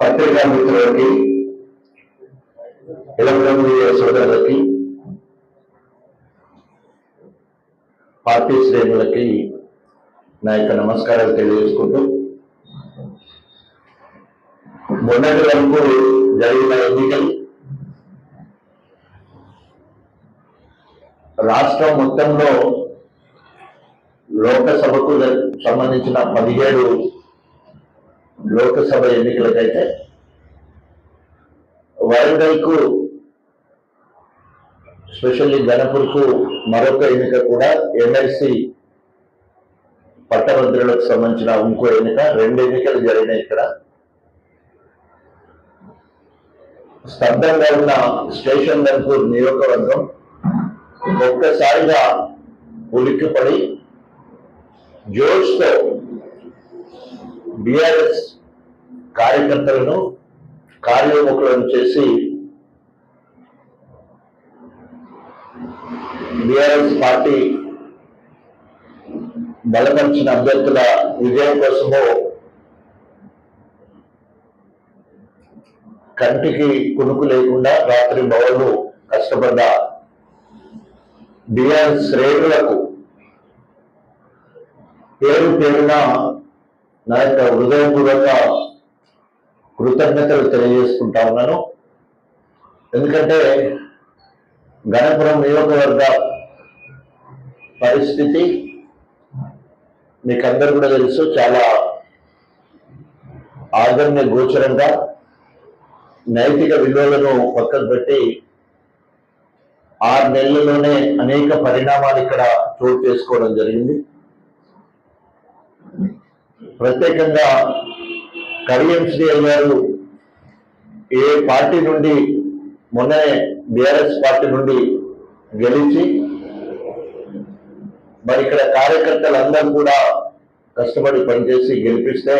పత్రికా మిత్రులకి ఎలక్ట్రానిక్ సోదరులకి పార్టీ శ్రేణులకి నా యొక్క నమస్కారాలు తెలియజేసుకుంటూ మొన్నటి వరకు జరిగిన ఎన్నికలు రాష్ట్రం మొత్తంలో లోకసభకు సంబంధించిన పదిహేడు లోకసభ ఎన్నికలకైతే వరంగల్కు స్పెషల్లీ గణపూర్కు మరొక ఎన్నిక కూడా ఎమ్మెల్సీ పట్టభద్రులకు సంబంధించిన ఇంకో ఎన్నిక రెండు ఎన్నికలు జరిగినాయి ఇక్కడ. స్తబ్దంగా ఉన్న స్టేషన్ గన్పూర్ నియోజకవర్గం ఒక్కసారిగా ఉలిక్కిపడి జోష్తో బిఆర్ఎస్ కార్యకర్తలను కార్యోముఖులను చేసి బిఆర్ఎస్ పార్టీ బలపరిచిన అభ్యర్థుల విజయం కోసమో కంటికి కునుకు లేకుండా రాత్రి బవళ్ళు కష్టపడ్డ బిఆర్ఎస్ శ్రేణులకు పేరు పేరున నా యొక్క హృదయపూర్వక కృతజ్ఞతలు తెలియజేసుకుంటా ఉన్నాను. ఎందుకంటే గణపురం నియోజకవర్గ పరిస్థితి మీకందరూ కూడా తెలుసు చాలా ఆదరణ గోచరంగా నైతిక విలువలను పక్కకు పెట్టి ఆరు నెలల్లోనే అనేక పరిణామాలు ఇక్కడ చోటు చేసుకోవడం జరిగింది. ప్రత్యేకంగా కడియం శ్రీఎల్ గారు ఏ పార్టీ నుండి మొన్ననే బీఆర్ఎస్ పార్టీ నుండి గెలిచి మరి ఇక్కడ కార్యకర్తలందరూ కూడా కష్టపడి పనిచేసి గెలిపిస్తే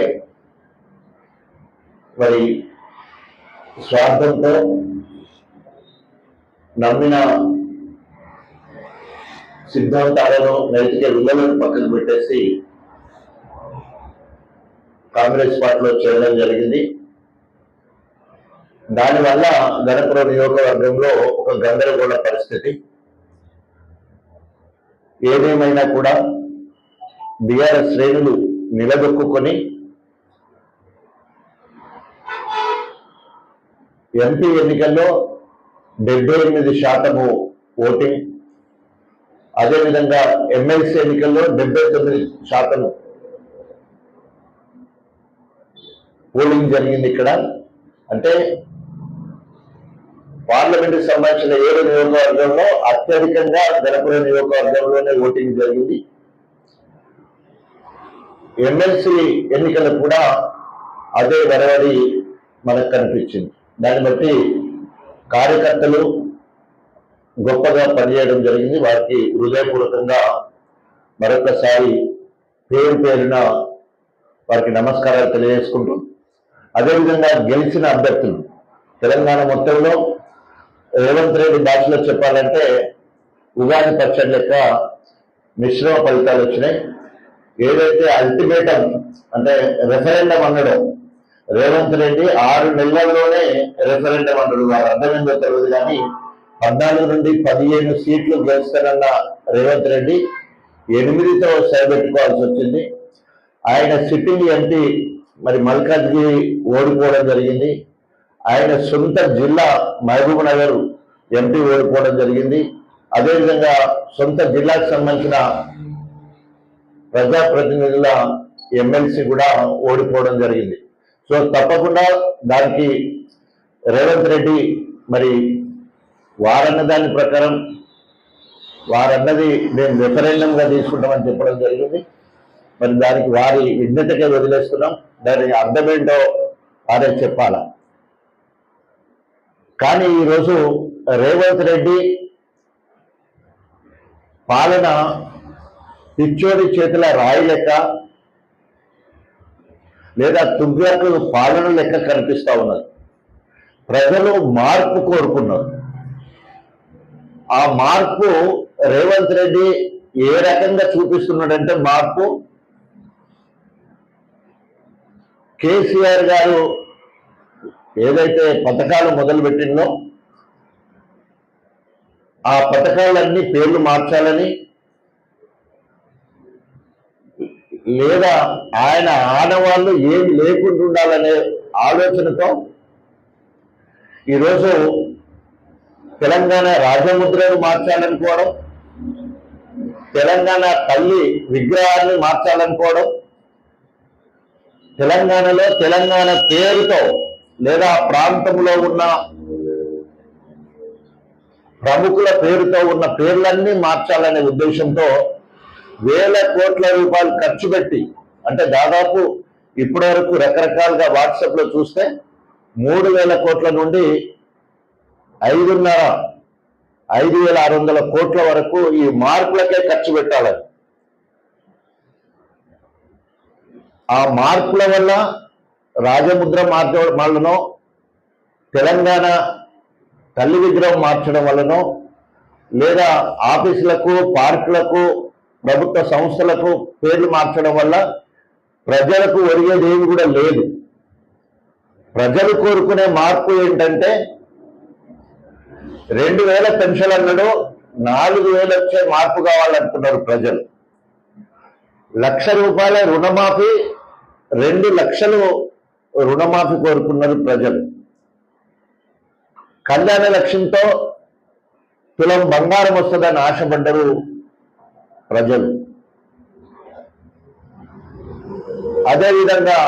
మరి స్వార్థంతో నమ్మిన సిద్ధాంతాలను నైతిక విలువలను పక్కన పెట్టేసి కాంగ్రెస్ పార్టీలో చేరడం జరిగింది. దానివల్ల గణపురం నియోజకవర్గంలో ఒక గందరగోళ పరిస్థితి. ఏదేమైనా కూడా బీఆర్ఎస్ శ్రేణులు నిలదొక్కుని ఎంపీ ఎన్నికల్లో డెబ్బై ఎనిమిది శాతము ఓటింగ్. అదేవిధంగా ఎమ్మెల్సీ ఎన్నికల్లో డెబ్బై తొమ్మిది శాతం పోలింగ్ జరిగింది ఇక్కడ. అంటే పార్లమెంటుకు సంబంధించిన ఏడు నియోజకవర్గంలో అత్యధికంగా గణపురం నియోజకవర్గంలోనే ఓటింగ్ జరిగింది. ఎమ్మెల్సీ ఎన్నికలు కూడా అదే వెరవడి మనకు కనిపించింది. దాన్ని బట్టి కార్యకర్తలు గొప్పగా పనిచేయడం జరిగింది. వారికి హృదయపూర్వకంగా మరొకసారి పేరు పేరున వారికి నమస్కారాలు తెలియజేసుకుంటూ అదేవిధంగా గెలిచిన అభ్యర్థులు తెలంగాణ మొత్తంలో రేవంత్ రెడ్డి భాషలో చెప్పాలంటే ఉగాది పచ్చడి లెక్క మిశ్రమ ఫలితాలు వచ్చినాయి. ఏదైతే అల్టిమేటం అంటే రెఫరెండం అనడం రేవంత్ రెడ్డి ఆరు నెలల్లోనే రెఫరెండం అంటారు వారు అర్థమైందో తెలియదు కానీ పద్నాలుగు నుండి పదిహేను సీట్లు గెలుస్తారన్న రేవంత్ రెడ్డి ఎనిమిదితో సరిపెట్టుకోవాల్సి వచ్చింది. ఆయన సిట్టింగ్ ఎంపీ మరి మల్కాజ్గిరి ఓడిపోవడం జరిగింది. ఆయన సొంత జిల్లా మహబూబ్ నగర్ ఎంపీ ఓడిపోవడం జరిగింది. అదేవిధంగా సొంత జిల్లాకు సంబంధించిన ప్రజాప్రతినిధుల ఎమ్మెల్సీ కూడా ఓడిపోవడం జరిగింది. సో తప్పకుండా దానికి రేవంత్ రెడ్డి మరి వారన్న దాని ప్రకారం వారన్నది మేము రిఫరెండంగా తీసుకుంటామని చెప్పడం జరిగింది. మరి దానికి వారి విజ్ఞతకే వదిలేస్తున్నాం. దానికి అర్థమేంటో వారే చెప్పాలా. కానీ ఈరోజు రేవంత్ రెడ్డి పాలన పిచ్చోడి చేతుల రాయి లెక్క లేదా తుగ్లకు పాలన లెక్క కనిపిస్తా ఉన్నది. ప్రజలు మార్పు కోరుకున్నారు. ఆ మార్పు రేవంత్ రెడ్డి ఏ రకంగా చూపిస్తున్నాడంటే మార్పు కేసీఆర్ గారు ఏదైతే పథకాలు మొదలుపెట్టిందో ఆ పథకాలన్నీ పేర్లు మార్చాలని లేదా ఆయన ఆడవాళ్ళు ఏం లేకుండా ఉండాలనే ఆలోచనతో ఈరోజు తెలంగాణ రాజముద్రను మార్చాలనుకోవడం తెలంగాణ తల్లి విగ్రహాన్ని మార్చాలనుకోవడం తెలంగాణలో తెలంగాణ పేరుతో లేదా ప్రాంతంలో ఉన్న ప్రముఖుల పేరుతో ఉన్న పేర్లన్నీ మార్చాలనే ఉద్దేశంతో వేల కోట్ల రూపాయలు ఖర్చు పెట్టి అంటే దాదాపు ఇప్పటి వరకు రకరకాలుగా వాట్సాప్లో చూస్తే మూడు వేల కోట్ల నుండి ఐదున్నర ఐదు వేల ఆరు వందల కోట్ల వరకు ఈ మార్పులకే ఖర్చు పెట్టాలని ఆ మార్పుల వల్ల రాజముద్ర మార్చడం వల్లనో తెలంగాణ తల్లి విగ్రహం మార్చడం వల్లనో లేదా ఆఫీసులకు పార్కులకు ప్రభుత్వ సంస్థలకు పేర్లు మార్చడం వల్ల ప్రజలకు ఒరిగేది ఏమి కూడా లేదు. ప్రజలు కోరుకునే మార్పు ఏంటంటే రెండు వేల పెన్షన్ అన్నాడు నాలుగు వేలు వచ్చే మార్పు కావాలంటున్నారు ప్రజలు. లక్ష రూపాయల రుణమాఫీ రెండు లక్షలు రుణమాఫీ కోరుకున్నారు ప్రజలు. కళ్యాణ లక్ష్యంతో తులం బంగారం వస్తుందని ఆశపడ్డరు ప్రజలు. అదేవిధంగా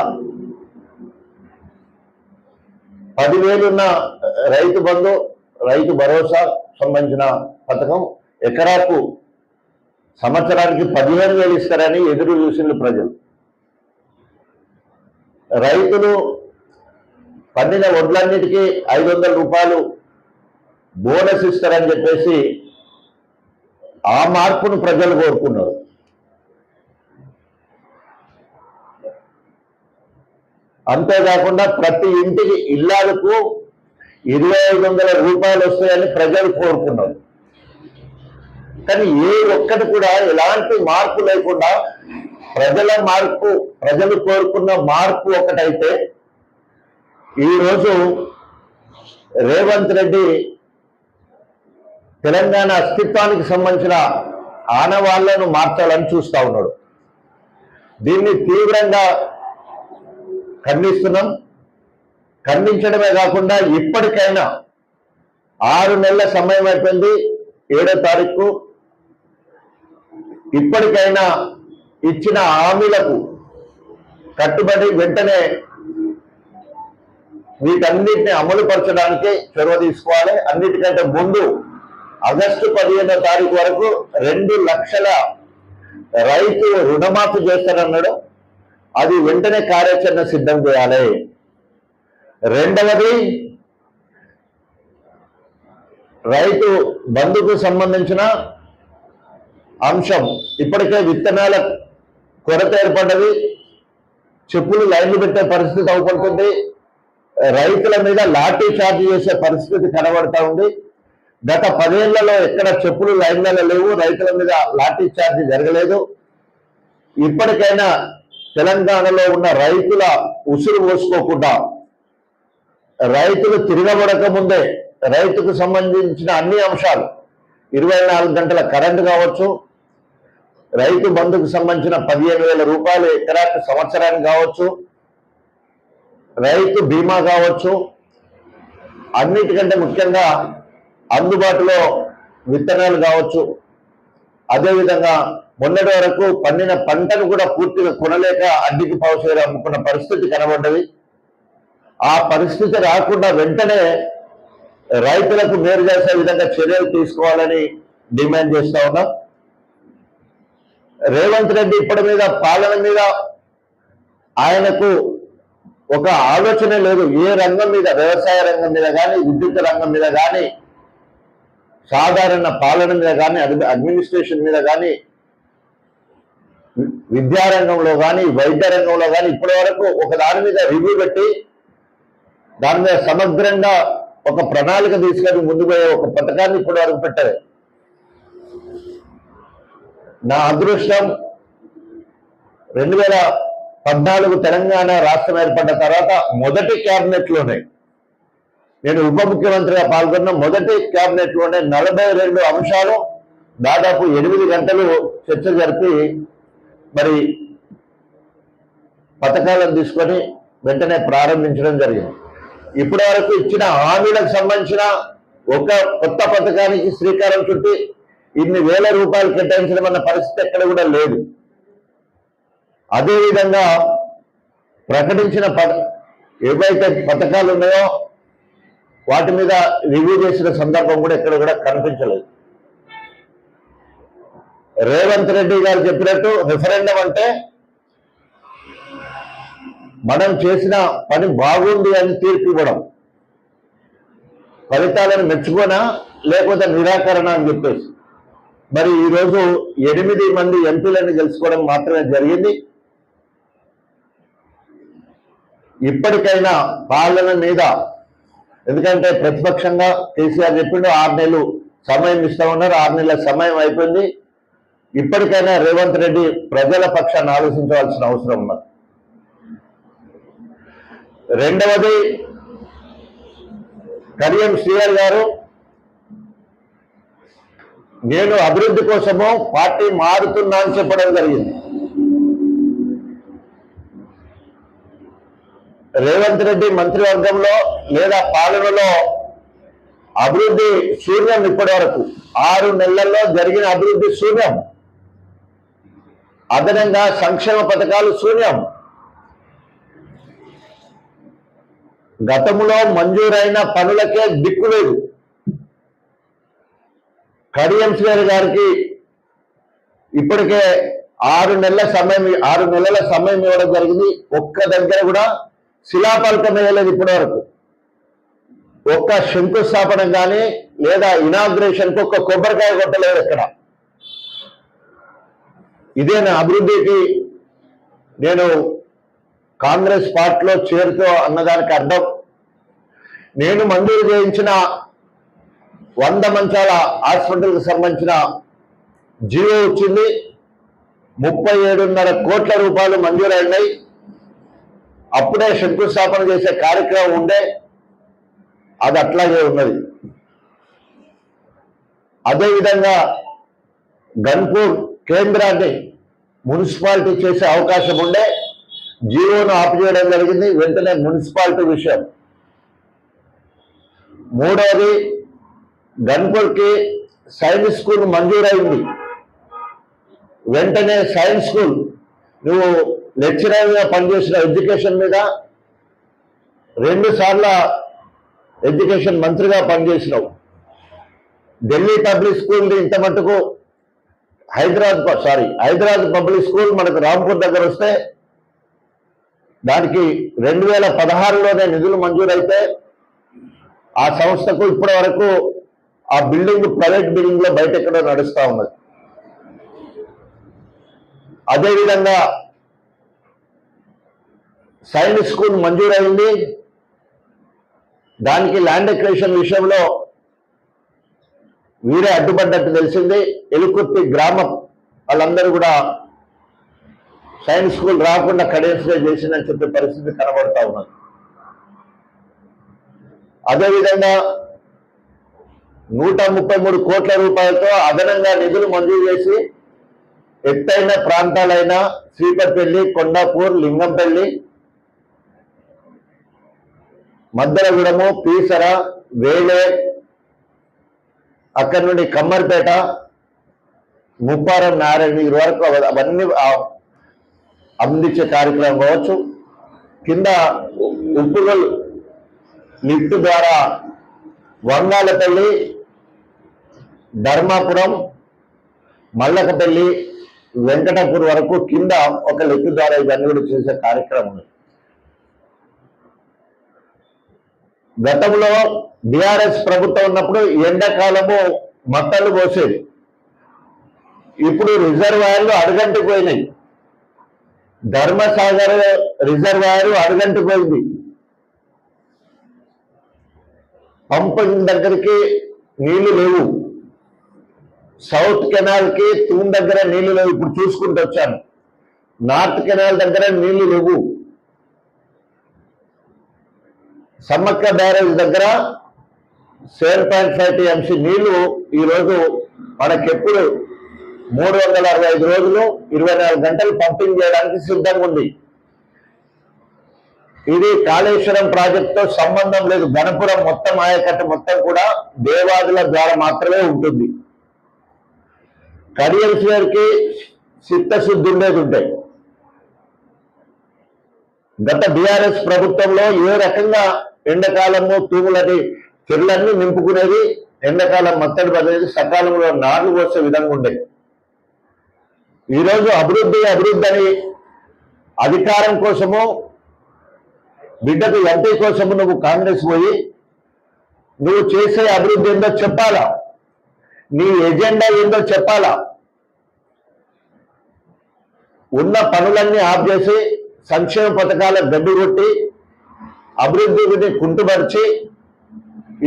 పదివేలున్న రైతు బంధు రైతు భరోసా సంబంధించిన పథకం ఎకరాకు సంవత్సరానికి పదిహేను వేలు ఇస్తారని ఎదురు చూసిండు ప్రజలు. రైతులు పండిన వడ్లన్నిటికీ ఐదు వందల రూపాయలు బోనస్ ఇస్తారని చెప్పేసి ఆ మార్పును ప్రజలు కోరుకున్నారు. అంతేకాకుండా ప్రతి ఇంటికి ఇల్లాలకు ఇరవై ఐదు వందల రూపాయలు వస్తాయని ప్రజలు కోరుకున్నారు. కానీ ఏ ఒక్కటి కూడా ఎలాంటి మార్పు లేకుండా ప్రజల మార్పు ప్రజలు కోరుకున్న మార్పు ఒకటైతే ఈరోజు రేవంత్ రెడ్డి తెలంగాణ అస్తిత్వానికి సంబంధించిన ఆనవాళ్ళను మార్చాలని చూస్తా ఉన్నాడు. దీన్ని తీవ్రంగా ఖండిస్తున్నాం. ఖండించడమే కాకుండా ఇప్పటికైనా ఆరు నెలల సమయం అయిపోయింది ఏడో తారీఖు. ఇప్పటికైనా ఇచ్చిన హామీలకు కట్టుబడి వెంటనే వీటన్నిటిని అమలు పరచడానికి చొరవ తీసుకోవాలి. అన్నిటికంటే ముందు ఆగస్టు పదిహేనో తారీఖు వరకు రెండు లక్షల రైతు రుణమాఫీ చేస్తారన్నాడు అది వెంటనే కార్యాచరణ సిద్ధం చేయాలి. రెండవది రైతు బంధుకు సంబంధించిన అంశం. ఇప్పటికే విత్తనాల కొరత ఏర్పడ్డది. చెప్పులు లైన్లు పెట్టే పరిస్థితి అవపడుతుంది. రైతుల మీద లాఠీ చార్జ్ చేసే పరిస్థితి కనబడతా ఉంది. గత పదేళ్ళలో ఎక్కడ చెప్పులు లైన్లలో లేవు రైతుల మీద లాఠీ చార్జ్ జరగలేదు. ఇప్పటికైనా తెలంగాణలో ఉన్న రైతుల ఉసురు పోసుకోకుండా రైతులు తిరగబడక ముందే రైతుకు సంబంధించిన అన్ని అంశాలు ఇరవై నాలుగు గంటల కరెంటు కావచ్చు రైతు బంధుకు సంబంధించిన పదిహేను వేల రూపాయలు ఎకరాకు సంవత్సరానికి కావచ్చు రైతు బీమా కావచ్చు అన్నిటికంటే ముఖ్యంగా అందుబాటులో విత్తనాలు కావచ్చు. అదేవిధంగా మొన్నటి వరకు పండిన పంటను కూడా పూర్తిగా కొనలేక అడ్డికి పావుసేరు అమ్ముకున్న పరిస్థితి కనబడ్డది. ఆ పరిస్థితి రాకుండా వెంటనే రైతులకు మేలు చేసే విధంగా చర్యలు తీసుకోవాలని డిమాండ్ చేస్తా ఉన్నాం. రేవంత్ రెడ్డి ఇప్పటి మీద పాలన మీద ఆయనకు ఒక ఆలోచన లేదు. ఏ రంగం మీద వ్యవసాయ రంగం మీద కానీ విద్యుత్ రంగం మీద కానీ సాధారణ పాలన మీద కానీ అడ్మి అడ్మినిస్ట్రేషన్ మీద కానీ విద్యారంగంలో కానీ వైద్య రంగంలో కానీ ఇప్పటి వరకు ఒక దాని మీద రివ్యూ పెట్టి దాని మీద సమగ్రంగా ఒక ప్రణాళిక తీసుకొని ముందు పోయే ఒక పథకాన్ని ఇప్పటి వరకు పెట్టారు. నా అదృష్టం రెండు వేల పద్నాలుగు తెలంగాణ రాష్ట్రం ఏర్పడ్డ తర్వాత మొదటి క్యాబినెట్లోనే. నేను ఉప ముఖ్యమంత్రిగా పాల్గొన్న మొదటి క్యాబినెట్లోనే నలభై రెండు అంశాలు దాదాపు ఎనిమిది గంటలు చర్చ జరిపి మరి పథకాలను తీసుకొని వెంటనే ప్రారంభించడం జరిగింది. ఇప్పటి వరకు ఇచ్చిన హామీలకు సంబంధించిన ఒక కొత్త పథకానికి శ్రీకారం చుట్టి ఇన్ని వేల రూపాయలు కేటాయించడం అన్న పరిస్థితి ఎక్కడ కూడా లేదు. అదేవిధంగా ప్రకటించిన పథ ఏవైతే పథకాలు ఉన్నాయో వాటి మీద రివ్యూ చేసిన సందర్భం కూడా ఎక్కడ కూడా కనిపించలేదు. రేవంత్ రెడ్డి గారు చెప్పినట్టు రిఫరెండం అంటే మనం చేసిన పని బాగుంది అని తీర్పు ఇవ్వడం. ఫలితాలను మెచ్చుకోనా లేకపోతే నిరాకరణ అని చెప్పేసి. మరి ఈరోజు ఎనిమిది మంది ఎంపీలను గెలుచుకోవడం మాత్రమే జరిగింది. ఇప్పటికైనా పాలన మీద ఎందుకంటే ప్రతిపక్షంగా కేసీఆర్ చెప్పిండు ఆరు నెలలు సమయం ఇస్తా ఉన్నారు ఆరు నెలల సమయం అయిపోయింది. ఇప్పటికైనా రేవంత్ రెడ్డి ప్రజల పక్షాన్ని ఆలోచించవలసిన అవసరం ఉన్నది. రెండవది కడియం శ్రీహర్ గారు నేను అభివృద్ధి కోసము పార్టీ మారుతున్నా అని చెప్పడం జరిగింది. రేవంత్ రెడ్డి మంత్రివర్గంలో లేదా పాలనలో అభివృద్ధి శూన్యం ఇప్పటి వరకు. ఆరు నెలల్లో జరిగిన అభివృద్ధి శూన్యం. అదనంగా సంక్షేమ పథకాలు శూన్యం. గతంలో మంజూరైన పనులకే దిక్కు లేదు. కడియం గారికి ఇప్పటికే ఆరు నెలల సమయం ఆరు నెలల సమయం ఇవ్వడం జరిగింది. ఒక్క దగ్గర కూడా శిలాఫలకం వేయలేదు ఇప్పటి వరకు ఒక్క శంకుస్థాపన కానీ లేదా ఇనాగ్రేషన్కి ఒక్క కొబ్బరికాయ కొట్టలేదు ఇక్కడ. ఇదే నా అభివృద్ధికి నేను కాంగ్రెస్ పార్టీలో చేరుతో అన్నదానికి అర్థం. నేను మంజూరు చేయించిన వంద మంచాల హాస్పిటల్కి సంబంధించిన జీవో వచ్చింది. ముప్పై ఏడున్నర కోట్ల రూపాయలు మంజూరైనాయి. అప్పుడే శంకుస్థాపన చేసే కార్యక్రమం ఉండే అది అట్లాగే ఉన్నది. అదేవిధంగా గన్పూర్ కేంద్రాన్ని మున్సిపాలిటీ చేసే అవకాశం ఉండే జీవోను ఆపిచేయడం జరిగింది వెంటనే మున్సిపాలిటీ విషయం. మూడవది గన్పూర్కి సైన్స్ స్కూల్ మంజూరైంది. వెంటనే సైన్స్ స్కూల్ నువ్వు లెక్చరర్గా పనిచేసిన ఎడ్యుకేషన్ మీద రెండు సార్ల ఎడ్యుకేషన్ మంత్రిగా పనిచేసినావు. ఢిల్లీ పబ్లిక్ స్కూల్ ఇంత మటుకు Hyderabad sorry Hyderabad public school మనకు రాంపూర్ దగ్గర వస్తే దానికి రెండు వేల పదహారులోనే నిధులు మంజూరైతే ఆ సంస్థకు ఇప్పటి వరకు ఆ బిల్డింగ్ ప్రైవేట్ బిల్డింగ్లో బయట ఎక్కడో నడుస్తూ ఉన్నది. అదేవిధంగా సైన్స్ స్కూల్ మంజూరైంది. దానికి ల్యాండ్ ఎక్వేషన్ విషయంలో వీరే అడ్డుపడ్డట్టు తెలిసింది. ఎలుకుర్తి గ్రామం వాళ్ళందరూ కూడా సైన్స్ స్కూల్ రాకుండా కడేసిగా చేసిందని చెప్పే పరిస్థితి కనబడతా ఉన్నది. అదేవిధంగా నూట ముప్పై మూడు కోట్ల రూపాయలతో అదనంగా నిధులు మంజూరు చేసి ఎత్తైన ప్రాంతాలైన శ్రీపతిపల్లి కొండాపూర్ లింగంపల్లి మద్దలగూడెము పీసర వేలే అక్కడి నుండి కమ్మర్పేట ముప్పారం నారాయణగిరి వరకు అవన్నీ అందించే కార్యక్రమం కావచ్చు. కింద ఉప్పుగల్ లిఫ్ట్ ద్వారా వంగాలపల్లి ధర్మాపురం మల్లకపల్లి వెంకటపూర్ వరకు కింద ఒక లిఫ్ట్ ద్వారా ఇవన్నీ కూడా చేసే కార్యక్రమం ఉంది. గతంలో బీఆర్ఎస్ ప్రభుత్వం ఉన్నప్పుడు ఎండాకాలము మత్తలు పోసేది ఇప్పుడు రిజర్వాయర్లు అడుగంటి పోయినాయి. ధర్మసాగర్ రిజర్వాయర్ అడుగంటి పోయింది. పంపింగ్ దగ్గరికి నీళ్ళు లేవు. సౌత్ కెనాల్కి తూన్ దగ్గర నీళ్ళు లేవు. ఇప్పుడు చూసుకుంటూ వచ్చాను. నార్త్ కెనాల్ దగ్గర నీళ్ళు లేవు. సమ్మక్క బ్యారేజ్ దగ్గర సెవెన్ పాయింట్ ఫైవ్ టీఎంసీ నీళ్ళు ఈరోజు మనకెప్పుడు మూడు వందల అరవై ఐదు రోజులు ఇరవై నాలుగు గంటలు పంపింగ్ చేయడానికి సిద్ధంగా ఉంది. ఇది కాళేశ్వరం ప్రాజెక్టుతో సంబంధం లేదు. గణపురం మొత్తం ఆయకట్ట మొత్తం కూడా దేవాదుల ద్వారా మాత్రమే ఉంటుంది. కడియల్స్ గారికి చిత్తశుద్ధి ఉండేది ఉంటాయి గత బీఆర్ఎస్ ప్రభుత్వంలో ఏ రకంగా ఎండాకాలము తూములని చెరులన్నీ నింపుకునేది ఎండాకాలం మత్తడి పడేది సకాలంలో నార్లు పోసే విధంగా ఉండేది. ఈరోజు అభివృద్ధి అభివృద్ధి అని అధికారం కోసము బిడ్డకు ఎంపీ కోసము నువ్వు కాంగ్రెస్ పోయి నువ్వు చేసే అభివృద్ధి ఏందో చెప్పాలా? నీ ఎజెండా ఏందో చెప్పాలా? ఉన్న పనులన్నీ ఆఫ్ చేసి సంక్షేమ పథకాల గడ్డి కొట్టి అభివృద్ధిని కుంటుపరిచి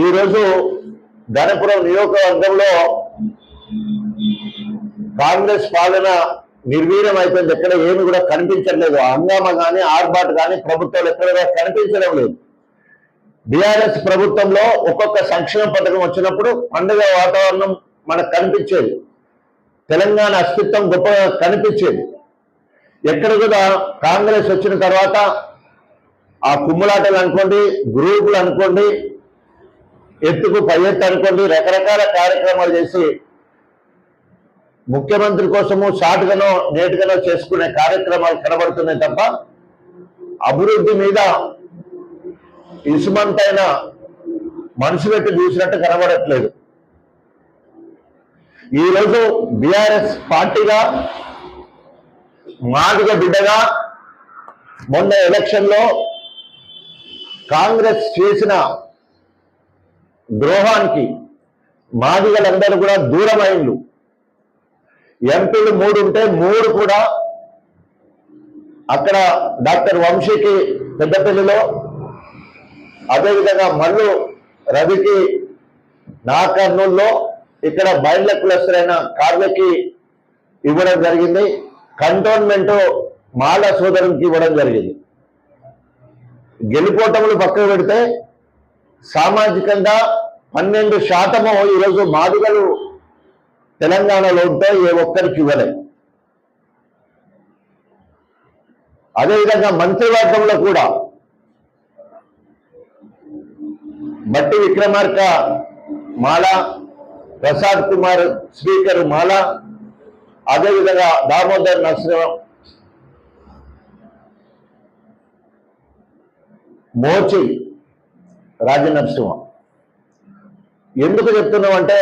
ఈరోజు ధనపురం నియోజకవర్గంలో కాంగ్రెస్ పాలన నిర్వీర్యం అయిపోయింది. ఎక్కడ ఏమి కూడా కనిపించట్లేదు. హంగామా కానీ ఆర్బాట్ కానీ ప్రభుత్వాలు ఎక్కడ కనిపించడం లేదు. బీఆర్ఎస్ ప్రభుత్వంలో ఒక్కొక్క సంక్షేమ పథకం వచ్చినప్పుడు పండుగ వాతావరణం మనకు కనిపించేది. తెలంగాణ అస్తిత్వం గొప్పగా కనిపించేది. ఎక్కడ కూడా కాంగ్రెస్ వచ్చిన తర్వాత ఆ కుమ్ములాటలు అనుకోండి గ్రూపులు అనుకోండి ఎత్తుకు పై ఎత్తు అనుకోండి రకరకాల కార్యక్రమాలు చేసి ముఖ్యమంత్రి కోసము షార్ట్గానో నేటుగానో చేసుకునే కార్యక్రమాలు కనబడుతున్నాయి తప్ప అభివృద్ధి మీద ఇసుమంతైన మనసు పెట్టి చూసినట్టు కనబడట్లేదు. ఈరోజు బీఆర్ఎస్ పార్టీగా మాదిగ బిడ్డగా మొన్న ఎలక్షన్లో కాంగ్రెస్ చేసిన ద్రోహానికి మాదిగలందరూ కూడా దూరమైండు ఎంపీలు మూడు ఉంటే మూడు కూడా అక్కడ డాక్టర్ వంశీకి పెద్దపల్లిలో అదేవిధంగా మల్లు రవికి నా కర్నూల్లో ఇక్కడ బయళ్ళ అయిన కార్లకి ఇవ్వడం జరిగింది. కంటోన్మెంట్ మాల సోదరునికి ఇవ్వడం జరిగింది. గెలుపోటములు పక్కకు పెడితే సామాజికంగా పన్నెండు శాతము ఈరోజు మాదిగలు తెలంగాణలో ఉంటే ఏ ఒక్కరికి ఇవ్వలేదు అదేవిధంగా మంత్రివర్గంలో కూడా బట్టి విక్రమార్క మాల ప్రసాద్ కుమార్ స్పీకర్ మాల అదేవిధంగా దామోదర్ నరసింహ మోచి రాజనరసింహ. ఎందుకు చెప్తున్నామంటే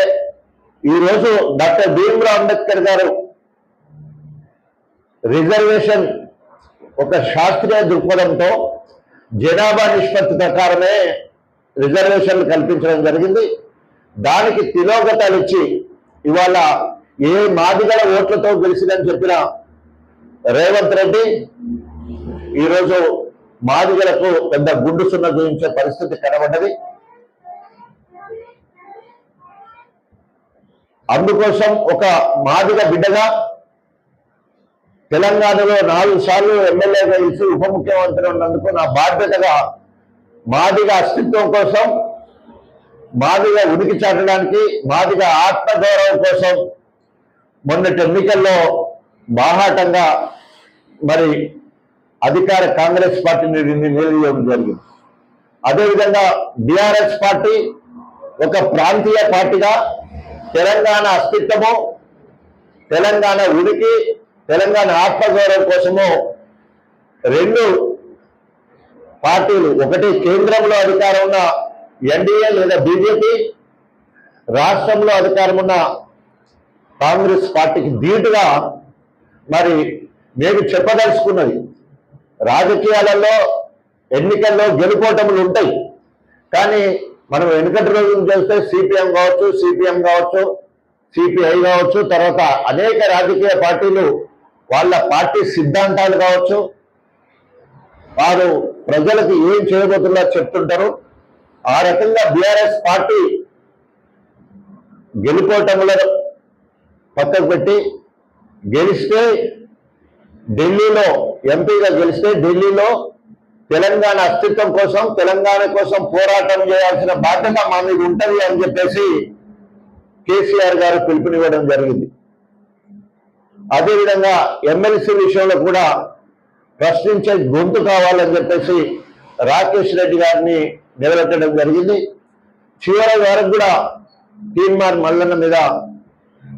ఈరోజు డాక్టర్ భీమ్రావ్ అంబేద్కర్ గారు రిజర్వేషన్ ఒక శాస్త్రీయ దృక్పథంతో జనాభా నిష్పత్తి ప్రకారమే రిజర్వేషన్లు కల్పించడం జరిగింది. దానికి తిలోగతాలు ఇచ్చి ఇవాళ ఏ మాదిగల ఓట్లతో గెలిచిందని చెప్పిన రేవంత్ రెడ్డి ఈరోజు మాదిగలకు పెద్ద గుండు సున్న చూపించే పరిస్థితి కనబడ్డది. అందుకోసం ఒక మాదిగ బిడ్డగా తెలంగాణలో నాలుగు సార్లు ఎమ్మెల్యేగా ఇచ్చి ఉప ముఖ్యమంత్రి ఉన్నందుకు నా బాధ్యతగా మాదిగ అస్తిత్వం కోసం మాదిగ ఉనికి చాటడానికి మాదిగ ఆత్మగౌరవం కోసం మొన్నటి ఎన్నికల్లో బాహాటంగా మరి అధికార కాంగ్రెస్ పార్టీని నిలదీయడం జరిగింది. అదేవిధంగా బీఆర్ఎస్ పార్టీ ఒక ప్రాంతీయ పార్టీగా తెలంగాణ అస్తిత్వము తెలంగాణ ఉనికి తెలంగాణ ఆత్మగౌరవం కోసము రెండు పార్టీలు ఒకటి కేంద్రంలో అధికారం ఉన్న ఎన్డీఏ లేదా బీజేపీ రాష్ట్రంలో అధికారం ఉన్న కాంగ్రెస్ పార్టీకి ధీటుగా మరి నేను చెప్పదలుచుకున్నది రాజకీయాలలో ఎన్నికల్లో గెలుపోటములు ఉంటాయి. కానీ మనం వెనుకటి రోజులు చేస్తే సిపిఎం కావచ్చు సిపిఎం కావచ్చు సిపిఐ కావచ్చు తర్వాత అనేక రాజకీయ పార్టీలు వాళ్ళ పార్టీ సిద్ధాంతాలు కావచ్చు. వారు ప్రజలకు ఏం చేయబోతున్నారో చెప్తుంటారు. ఆ రకంగా బీఆర్ఎస్ పార్టీ గెలుపోటములను పక్కకు పెట్టి గెలిస్తే ఢిల్లీలో ఎంపీగా గెలిస్తే ఢిల్లీలో తెలంగాణ అస్తిత్వం కోసం తెలంగాణ కోసం పోరాటం చేయాల్సిన బాధ్యత మా మీద ఉంటుంది అని చెప్పేసి కేసీఆర్ గారు పిలుపునివ్వడం జరిగింది. అదేవిధంగా ఎమ్మెల్సీ విషయంలో కూడా ప్రశ్నించే గొంతు కావాలని చెప్పేసి రాకేష్ రెడ్డి గారిని నిలబెట్టడం జరిగింది. చివరి వరకు కూడా తీర్మాన్ మల్లన్న మీద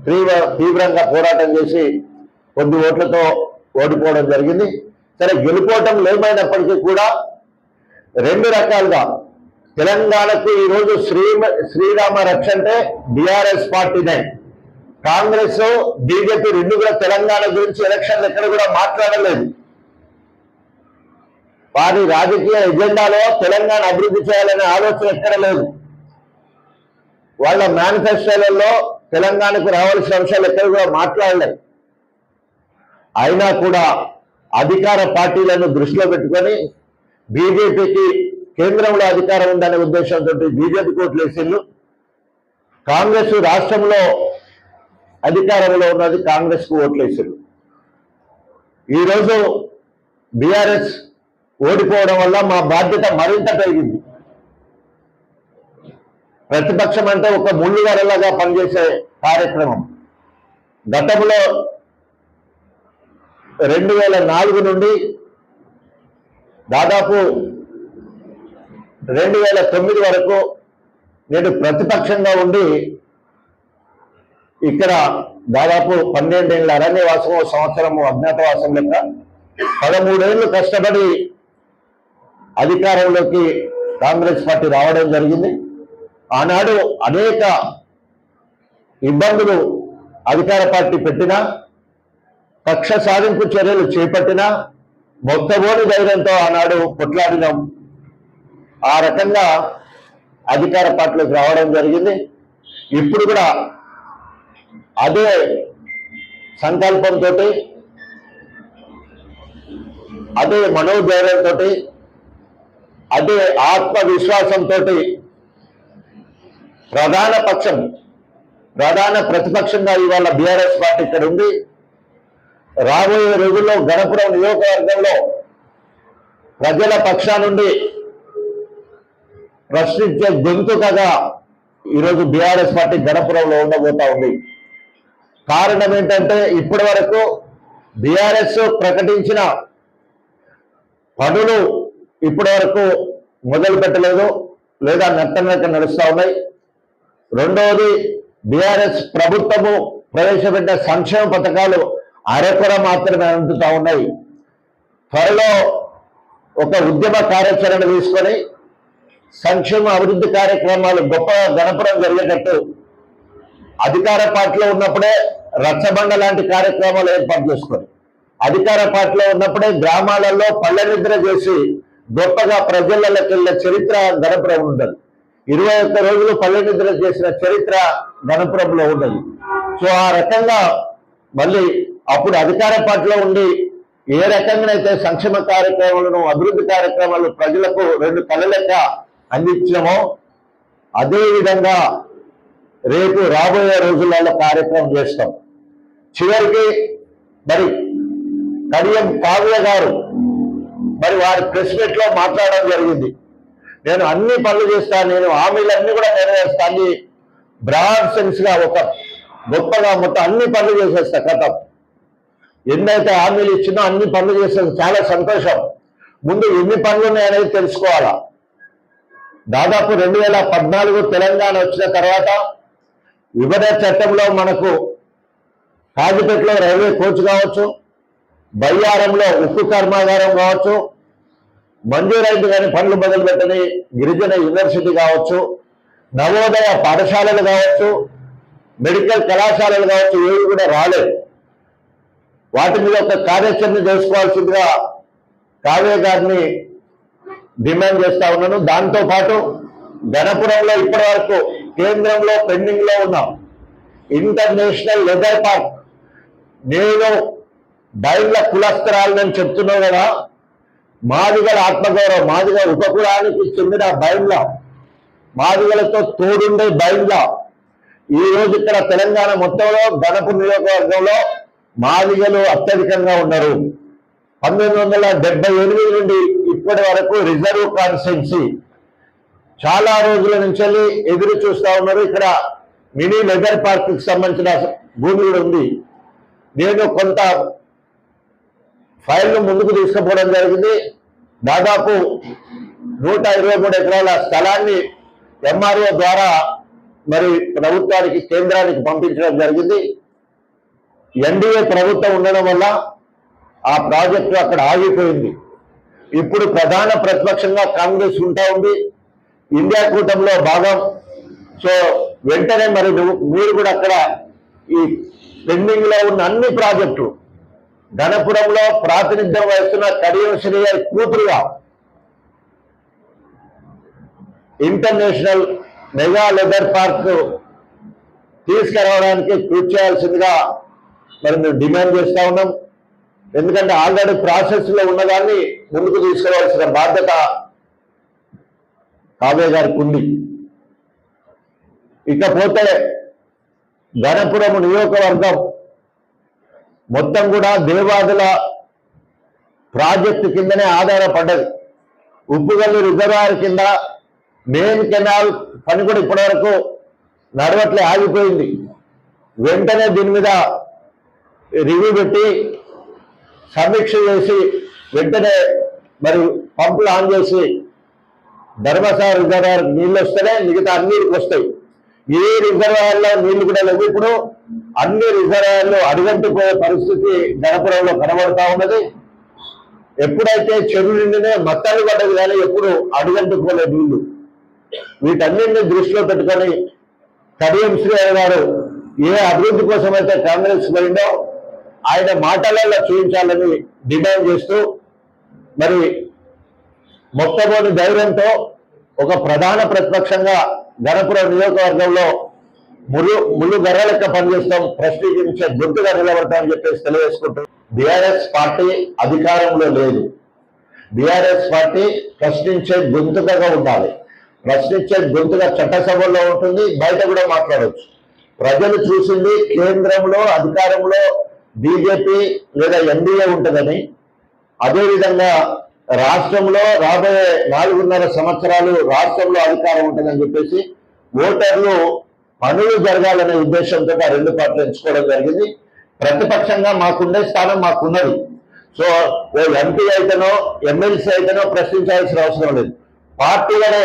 తీవ్ర తీవ్రంగా పోరాటం చేసి కొద్ది ఓట్లతో ఓడిపోవడం జరిగింది. సరే గెలుపోవటం లేమైనప్పటికీ కూడా రెండు రకాలుగా తెలంగాణకు ఈరోజు శ్రీ శ్రీరామ రక్ష అంటే బీఆర్ఎస్ పార్టీనే. కాంగ్రెస్ బీజేపీ రెండు కూడా తెలంగాణ గురించి ఎలక్షన్లు ఎక్కడ కూడా మాట్లాడలేదు. వారి రాజకీయ ఎజెండాలో తెలంగాణ అభివృద్ధి చేయాలనే ఆలోచన ఎక్కడ లేదు. వాళ్ళ మేనిఫెస్టోలలో తెలంగాణకు రావాల్సిన అంశాలు ఎక్కడ కూడా మాట్లాడలేదు. అయినా కూడా అధికార పార్టీలను దృష్టిలో పెట్టుకొని బీజేపీకి కేంద్రంలో అధికారం ఉందనే ఉద్దేశంతో బీజేపీ కోట్లు వేసిండ్రు. కాంగ్రెస్ రాష్ట్రంలో అధికారంలో ఉన్నది కాంగ్రెస్కు ఓట్లు వేసిండ్రు. ఈరోజు బీఆర్ఎస్ ఓడిపోవడం వల్ల మా బాధ్యత మరింత పెరిగింది. ప్రతిపక్షం అంటే ఒక ముళ్ళు వరలాగా పనిచేసే కార్యక్రమం. గతంలో రెండు వేల నాలుగు నుండి దాదాపు రెండు వేల తొమ్మిది వరకు నేను ప్రతిపక్షంగా ఉండి ఇక్కడ దాదాపు పన్నెండేళ్ళ అరణ్యవాసం సంవత్సరము అజ్ఞాతవాసం లెక్క పదమూడేళ్ళు కష్టపడి అధికారంలోకి కాంగ్రెస్ పార్టీ రావడం జరిగింది. ఆనాడు అనేక ఇబ్బందులు అధికార పార్టీ పెట్టినా కక్ష సాధింపు చర్యలు చేపట్టినా మొత్తబోని ధైర్యంతో ఆనాడు కొట్లాడినాం. ఆ రకంగా అధికార పార్టీలోకి రావడం జరిగింది. ఇప్పుడు కూడా అదే సంకల్పంతో అదే మనోధైర్యంతో అదే ఆత్మవిశ్వాసంతో ప్రధాన పక్షం ప్రధాన ప్రతిపక్షంగా ఇవాళ బీఆర్ఎస్ పార్టీ ఇక్కడ ఉంది రాబోయే రోజుల్లో గణపురం నియోజకవర్గంలో ప్రజల పక్షా నుండి ప్రశ్నించే గొంతుకగా ఈరోజు బీఆర్ఎస్ పార్టీ గణపురంలో ఉండబోతా ఉంది. కారణం ఏంటంటే ఇప్పటి వరకు బీఆర్ఎస్ ప్రకటించిన పనులు ఇప్పటి వరకు మొదలు పెట్టలేదు లేదా నత్తనక నడుస్తూ ఉన్నాయి. రెండవది బీఆర్ఎస్ ప్రభుత్వము ప్రవేశపెట్టిన సంక్షేమ పథకాలు అరకొర మాత్రమే అందుతా ఉన్నాయి. త్వరలో ఒక ఉద్యమ కార్యాచరణ తీసుకొని సంక్షేమ అభివృద్ధి కార్యక్రమాలు గొప్ప గణపురం జరిగేటట్టు అధికార పార్టీలో ఉన్నప్పుడే రచ్చబండ లాంటి కార్యక్రమాలు ఏర్పాటు చేసుకొని అధికార పార్టీలో ఉన్నప్పుడే గ్రామాలలో పల్లె నిద్ర చేసి గొప్పగా ప్రజలలోకి వెళ్ళే చరిత్ర గణపురం ఉండదు. ఇరవై ఒక్క రోజులు పల్లె నిద్ర చేసిన చరిత్ర గణపురంలో ఉండదు. సో ఆ రకంగా మళ్ళీ అప్పుడు అధికార పార్టీలో ఉండి ఏ రకంగానైతే సంక్షేమ కార్యక్రమాలను అభివృద్ధి కార్యక్రమాలు ప్రజలకు రెండు కళ్ళ లెక్క అందించామో అదే విధంగా రేపు రాబోయే రోజులలో కార్యక్రమం చేస్తాం. చివరికి మరి కడియం కావ్య గారు మరి వారి ప్రెస్ మీట్లో మాట్లాడడం జరిగింది. నేను అన్ని పనులు చేస్తాను నేను హామీలన్నీ కూడా నెరవేరుస్తాను బ్రాడ్ సెన్స్గా ఒక గొప్పగా మొత్తం అన్ని పనులు చేసేస్తా కథ. ఎన్నైతే హామీలు ఇచ్చినో అన్ని పనులు చేసేది చాలా సంతోషం. ముందు ఎన్ని పనులు ఉన్నాయనేది తెలుసుకోవాలా? దాదాపు రెండు వేల పద్నాలుగు తెలంగాణ వచ్చిన తర్వాత విభజన చట్టంలో మనకు కాజిపేటలో రైల్వే కోచ్ కావచ్చు బయ్యారంలో ఉక్కు కర్మాగారం కావచ్చు మంజూరైంది కానీ పనులు మొదలుపెట్టని గిరిజన యూనివర్సిటీ కావచ్చు నవోదయ పాఠశాలలు కావచ్చు మెడికల్ కళాశాలలు కావచ్చు ఏవి కూడా రాలేదు. వాటి మీద ఒక కార్యాచరణ చేసుకోవాల్సిందిగా కావ్య గారిని డిమాండ్ చేస్తా ఉన్నాను. దాంతో పాటు గణపురంలో ఇప్పటి వరకు కేంద్రంలో పెండింగ్లో ఉన్నాం ఇంటర్నేషనల్ లెదర్ పార్క్. నేను బయళ్ళ కులస్త్రాలని చెప్తున్నావు కదా మాదిగల ఆత్మగౌరవం మాదిగ ఉపకులానికి చెందిన బయళ్ళ మాదిగలతో తోడుండే బయళ్ళ. ఈ రోజు ఇక్కడ తెలంగాణ మొత్తంలో గణపూర్ నియోజకవర్గంలో మాదిగలు అత్యధికంగా ఉన్నారు. పంతొమ్మిది వందల డెబ్బై ఎనిమిది నుండి ఇప్పటి వరకు రిజర్వ్ కాన్స్టిట్యున్సీ చాలా రోజుల నుంచి ఎదురు చూస్తా ఉన్నారు. ఇక్కడ మినీ లెదర్ పార్క్కి సంబంధించిన భూమి కూడా ఉంది. నేను కొంత ఫైల్ను ముందుకు తీసుకుపోవడం జరిగింది. దాదాపు నూట ఇరవై మూడు ఎకరాల స్థలాన్ని ఎంఆర్ఓ ద్వారా మరి ప్రభుత్వానికి కేంద్రానికి పంపించడం జరిగింది. ఎన్డీఏ ప్రభుత్వం ఉండడం వల్ల ఆ ప్రాజెక్టు అక్కడ ఆగిపోయింది. ఇప్పుడు ప్రధాన ప్రతిపక్షంగా కాంగ్రెస్ ఉంటా ఉంది. ఇండియా కూటమిలో భాగం. సో వెంటనే మరి మీరు కూడా అక్కడ ఈ పెండింగ్లో ఉన్న అన్ని ప్రాజెక్టులు ధనపురంలో ప్రాతినిధ్యం వహిస్తున్న కడియం గారి కూతురుగా ఇంటర్నేషనల్ మెగా లెదర్ పార్క్ తీసుకురావడానికి కృషి చేయాల్సిందిగా మరి మేము డిమాండ్ చేస్తూ ఉన్నాం. ఎందుకంటే ఆల్రెడీ ప్రాసెస్లో ఉన్నదాన్ని ముందుకు తీసుకురావాల్సిన బాధ్యత కావ్య గారికి ఉంది ఇకపోతే గణపురం నియోజకవర్గం మొత్తం కూడా దేవాదుల ప్రాజెక్టు కిందనే ఆధారపడ్డది. ఉప్పుగల్లు రిజర్వాయర్ కింద మెయిన్ కెనాల్ పని కూడా ఇప్పటివరకు నడవట్లే ఆగిపోయింది. వెంటనే దీని మీద రివ్యూ పెట్టి సమీక్ష చేసి వెంటనే మరి పంపులు ఆన్ చేసి ధర్మసార రిజర్వాయర్ నీళ్ళు వస్తేనే మిగతా అన్నిటికి వస్తాయి. ఏ రిజర్వాయర్లో నీళ్ళు కూడా లేవు. ఇప్పుడు అన్ని రిజర్వాయర్లు అడుగంటిపోయే పరిస్థితి గణపురంలో కనబడతా ఉన్నది. ఎప్పుడైతే చెరువు నిండినే మత్తాలు పడ్డది కానీ ఎప్పుడు అడుగంటుకోలే నీళ్ళు. వీటన్నింటిని దృష్టిలో పెట్టుకొని కడియం శ్రీహరి గారు ఏ అభివృద్ధి కోసం అయితే కాంగ్రెస్ పోయిందో ఆయన మాటలలో చూపించాలని డిమాండ్ చేస్తూ మరి మొత్తమోని ధైర్యంతో ఒక ప్రధాన ప్రతిపక్షంగా గణపురం నియోజకవర్గంలో ముళ్ళు ముళ్ళు గర్ర లెక్క పనిచేస్తాం ప్రశ్నించే గొంతుగా నిలబడతామని చెప్పేసి తెలియజేసుకుంటూ బీఆర్ఎస్ పార్టీ అధికారంలో లేదు. బీఆర్ఎస్ పార్టీ ప్రశ్నించే గొంతుకగా ఉండాలి. ప్రశ్నించే గొంతుగా చట్టసభలో ఉంటుంది బయట కూడా మాట్లాడవచ్చు ప్రజలు చూసింది కేంద్రంలో అధికారంలో బీజేపీ లేదా ఎన్డీఏ ఉంటుందని అదేవిధంగా రాష్ట్రంలో రాబోయే నాలుగున్నర సంవత్సరాలు రాష్ట్రంలో అధికారం ఉంటుందని చెప్పేసి ఓటర్లు పనులు జరగాలనే ఉద్దేశంతో ఆ రెండు పార్టీలు ఎంచుకోవడం జరిగింది. ప్రతిపక్షంగా మాకుండే స్థానం మాకున్నది. సో ఓ ఎంపీ అయితేనో ఎమ్మెల్సీ అయితేనో ప్రశ్నించాల్సిన అవసరం లేదు. పార్టీగానే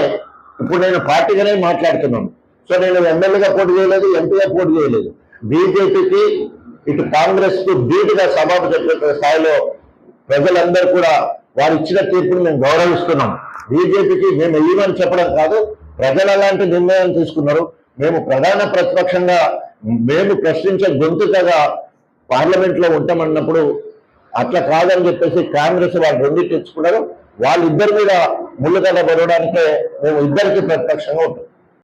ఇప్పుడు నేను పార్టీగానే మాట్లాడుతున్నాను. సో నేను ఎమ్మెల్యేగా పోటీ చేయలేదు ఎంపీగా పోటీ చేయలేదు. బీజేపీకి ఇటు కాంగ్రెస్కు ధీటుగా సభకు చెప్పే స్థాయిలో ప్రజలందరూ కూడా వారు ఇచ్చిన తీర్పుని మేము గౌరవిస్తున్నాం. బీజేపీకి మేము ఇవ్వమని చెప్పడం కాదు ప్రజలు అలాంటి నిర్ణయం తీసుకున్నారు. మేము ప్రధాన ప్రతిపక్షంగా మేము ప్రశ్నించే గొంతుకగా పార్లమెంట్లో ఉంటామన్నప్పుడు అట్లా కాదని చెప్పేసి కాంగ్రెస్ వాళ్ళు రెండింటి తెచ్చుకున్నారు. వాళ్ళిద్దరి మీద ముళ్ళుగడ్డ పడడానికే మేము ఇద్దరికి ప్రతిపక్షంగా ఉంటాం.